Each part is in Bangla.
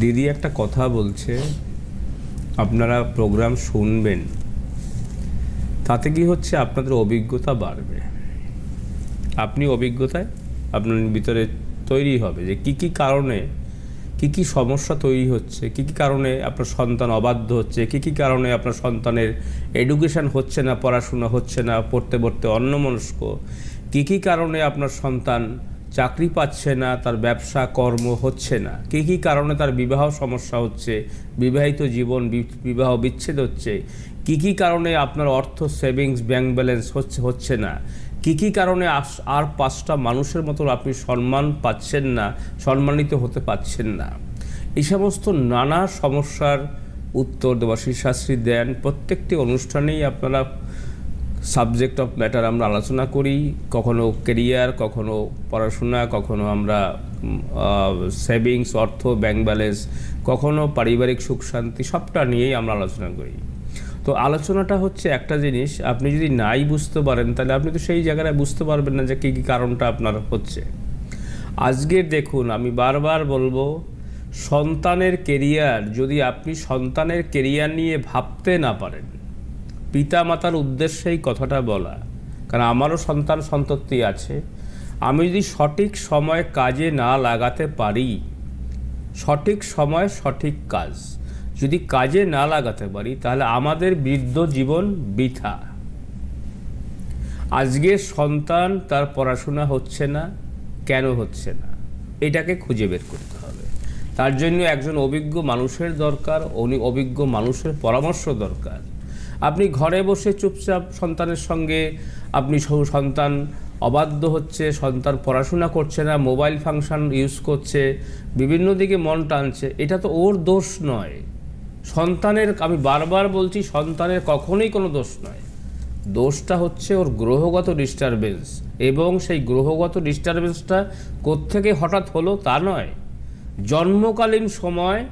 দিদি একটা কথা বলছে, আপনারা প্রোগ্রাম শুনবেন, তাতে কি হচ্ছে আপনাদের অভিজ্ঞতা বাড়বে। আপনি অভিজ্ঞতায় আপনার ভিতরে তৈরি হবে যে কি কি কারণে, কি কি সমস্যা তৈরি হচ্ছে, কি কি কারণে আপনার সন্তান অবাধ্য হচ্ছে, কি কি কারণে আপনার সন্তানের এডুকেশান হচ্ছে না, পড়াশোনা হচ্ছে না, পড়তে পড়তে অন্যমনস্ক, কি কি কারণে আপনার সন্তান চাকরি পাচ্ছে না, তার ব্যবসা, কর্ম হচ্ছে না। কি কি কারণে তার বিবাহ সমস্যা হচ্ছে, বিবাহিত জীবন বিবাহ বিচ্ছেদ হচ্ছে, কি কি কারণে আপনার অর্থ সেভিংস, ব্যাংক ব্যালেন্স হচ্ছে হচ্ছে না, কি কি কারণে আর পাঁচটা মানুষের মতো আপনি সম্মান পাচ্ছেন না, সম্মানিত হতে পাচ্ছেন না? এই সমস্ত নানা সমস্যার উত্তর দেবাশিস শাস্ত্রী দেন। প্রত্যেকটি অনুষ্ঠানেই আপনারা সাবজেক্ট অফ ম্যাটার আমরা আলোচনা করি, কখনো কেরিয়ার কখনো পড়াশোনা, কখনো আমরা সেভিংস অর্থ ব্যাংক ব্যালেন্স কখনো পারিবারিক সুখ, শান্তি, সবটা নিয়েই আমরা আলোচনা করি। তো আলোচনাটা হচ্ছে একটা জিনিস, আপনি যদি নাই বুঝতে পারেন, তাহলে আপনি তো সেই জায়গায় বুঝতে পারবেন না যে কী কী কারণটা আপনার হচ্ছে। আজকের দেখুন, আমি বারবার বলব, সন্তানের কেরিয়ার যদি আপনি সন্তানের কেরিয়ার নিয়ে ভাবতে না পারেন পিতা মাতার উদ্দেশ্যেই কথাটা বলা। কারণ আমারও সন্তান সন্ততি আছে। আমি যদি সঠিক সময় কাজে না লাগাতে পারি, সঠিক সময় সঠিক কাজ। যদি কাজে না লাগাতে পারি, তাহলে আমাদের বৃদ্ধ জীবন বৃথা। আজকে সন্তান তার পড়াশোনা হচ্ছে না, কেন হচ্ছে না? এটাকে খুঁজে বের করতে হবে। তার জন্য একজন অভিজ্ঞ মানুষের দরকার অভিজ্ঞ মানুষের পরামর্শ দরকার। আপনি ঘরে বসে চুপচাপ সন্তানের সঙ্গে, আপনি সন্তান অবাধ্য হচ্ছে, সন্তান পড়াশোনা করছে না, মোবাইল ফাংশন ইউজ করছে, বিভিন্ন দিকে মন টানছে, এটা তো ওর দোষ নয়। সন্তানের, আমি বারবার বলছি, সন্তানের কখনোই কোনো দোষ নয়। দোষটা হচ্ছে ওর গ্রহগত ডিস্টারবেন্স এবং সেই গ্রহগত ডিস্টারবেন্সটা কোত্থেকে হঠাৎ হলো তা নয়। জন্মকালীন সময়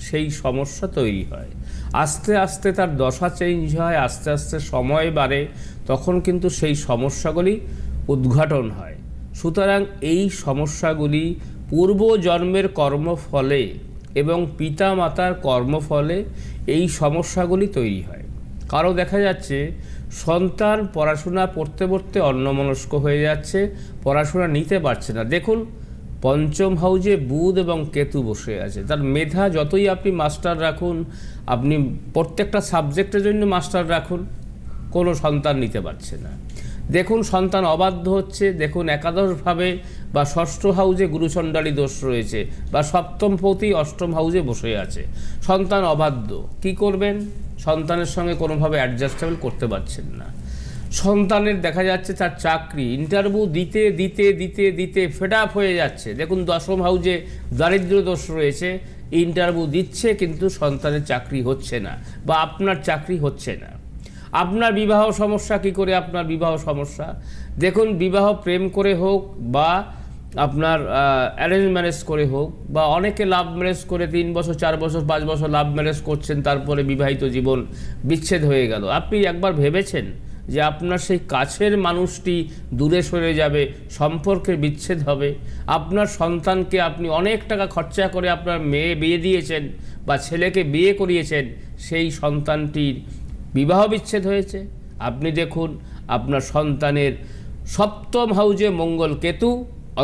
সেই সমস্যা তৈরি হয়। আস্তে আস্তে তার দশা চেঞ্জ হয়, আস্তে আস্তে সময় বাড়ে, তখন কিন্তু সেই সমস্যাগুলি উদ্ঘাটন হয়। সুতরাং এই সমস্যাগুলি পূর্ব জন্মের কর্মফলে এবং পিতা মাতার কর্মফলে এই সমস্যাগুলি তৈরি হয়। কারও দেখা যাচ্ছে, সন্তান পড়াশোনা পড়তে পড়তে অন্যমনস্ক হয়ে যাচ্ছে, পড়াশোনা নিতে পারছে না। দেখুন পঞ্চম হাউজে বুধ এবং কেতু বসে আছে। তার মেধা যতই আপনি মাস্টার রাখুন, আপনি প্রত্যেকটা সাবজেক্টের জন্য মাস্টার রাখুন, কোনো সন্তান নিতে পারছে না। দেখুন, সন্তান অবাধ্য হচ্ছে, দেখুন একাদশভাবে বা ষষ্ঠ হাউজে গুরুচণ্ডালী দোষ রয়েছে বা সপ্তম পতি অষ্টম হাউজে বসে আছে। সন্তান অবাধ্য। কি করবেন? সন্তানের সঙ্গে কোনোভাবে অ্যাডজাস্টেবল করতে পারছেন না। সন্তানের দেখা যাচ্ছে তার চাকরি। ইন্টারভিউ দিতে দিতে দিতে দিতে ফেড আপ হয়ে যাচ্ছে। দেখুন, দশম হাউজে দারিদ্র দোষ রয়েছে। ইন্টারভিউ দিচ্ছে, কিন্তু সন্তানের চাকরি হচ্ছে না বা আপনার চাকরি হচ্ছে না। আপনার বিবাহ সমস্যা, কি করে আপনার বিবাহ সমস্যা? দেখুন, বিবাহ প্রেম করে হোক বা আপনার অ্যারেঞ্জ ম্যারেজ করে হোক বা অনেকে লাভ ম্যারেজ করে তিন বছর, চার বছর, পাঁচ বছর লাভ ম্যারেজ করছেন, তারপরে বিবাহিত জীবন বিচ্ছেদ হয়ে গেল। আপনি একবার ভেবেছেন যে আপনার সেই কাছের মানুষটি দূরে সরে যাবে, সম্পর্কের বিচ্ছেদ হবে। আপনার সন্তানকে আপনি অনেক টাকা খরচা করে আপনার মেয়ে বিয়ে দিয়েছেন বা ছেলেকে বিয়ে করিয়েছেন, সেই সন্তানটির বিবাহ বিচ্ছেদ হয়েছে। আপনি দেখুন, আপনার সন্তানের সপ্তম হাউজে মঙ্গল কেতু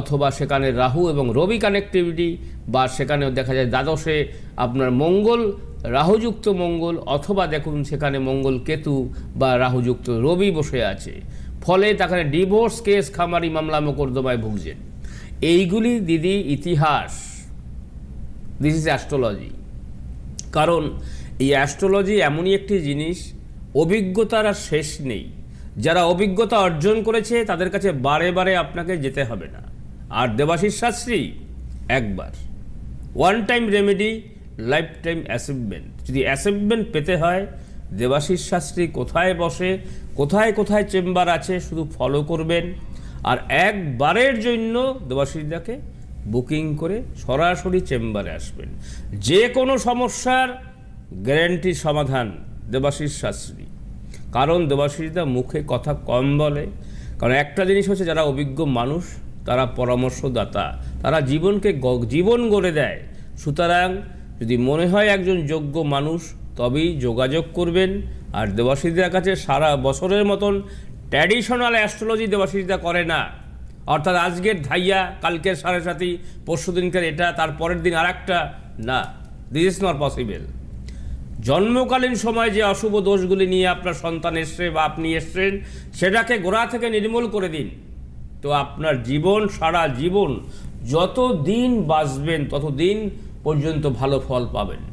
অথবা সেখানে রাহু এবং রবি কানেক্টিভিটি বা সেখানে দেখা যায় দ্বাদশে আপনার মঙ্গল রাহুযুক্ত মঙ্গল অথবা দেখুন সেখানে মঙ্গল কেতু বা রাহুযুক্ত রবি বসে আছে। ফলে তাখানে ডিভোর্স কেস খামারি মামলা, মোকদ্দমায় ভুগছেন। এইগুলি দিদি ইতিহাস। দিস ইজ অ্যাস্ট্রোলজি কারণ এই অ্যাস্ট্রোলজি এমনই একটি জিনিস, অভিজ্ঞতার আর শেষ নেই। যারা অভিজ্ঞতা অর্জন করেছে, তাদের কাছে বারে বারে আপনাকে যেতে হবে না। আর দেবাশিস শাস্ত্রী, একবার। One time remedy life time achievement যদি অ্যাচিভমেন্ট পেতে হয়, দেবাশিস শাস্ত্রী কোথায় বসে, কোথায় কোথায় চেম্বার আছে শুধু ফলো করবেন। আর একবারের জন্য দেবাশিসদাকে বুকিং করে সরাসরি চেম্বারে আসবেন। যে কোনো সমস্যার গ্যারেন্টি সমাধান দেবাশিস শাস্ত্রী। কারণ দেবাশিসদা মুখে কথা কম বলে। কারণ একটা জিনিস হচ্ছে যারা অভিজ্ঞ মানুষ, তারা পরামর্শদাতা। তারা জীবনকে জীবন গড়ে দেয়। সুতরাং যদি মনে হয় একজন যোগ্য মানুষ, তবেই যোগাযোগ করবেন। আর দেবাশিসদের কাছে সারা বছরের মতন ট্র্যাডিশনাল অ্যাস্ট্রোলজি দেবাশিসদা করে না। অর্থাৎ আজকের ধাইয়া, কালকের সাড়ে সাথী পরশু দিনকার এটা তার পরের দিন আর একটা না দিস ইজ নট পসিবল জন্মকালীন সময় যে অশুভ দোষগুলি নিয়ে আপনার সন্তান এসছে বা আপনি এসছেন, সেটাকে গোড়া থেকে নির্মূল করে দিন। তো আপনার জীবন, সারা জীবন যত দিন বাঁচবেন তত দিন পর্যন্ত ভালো ফল পাবেন।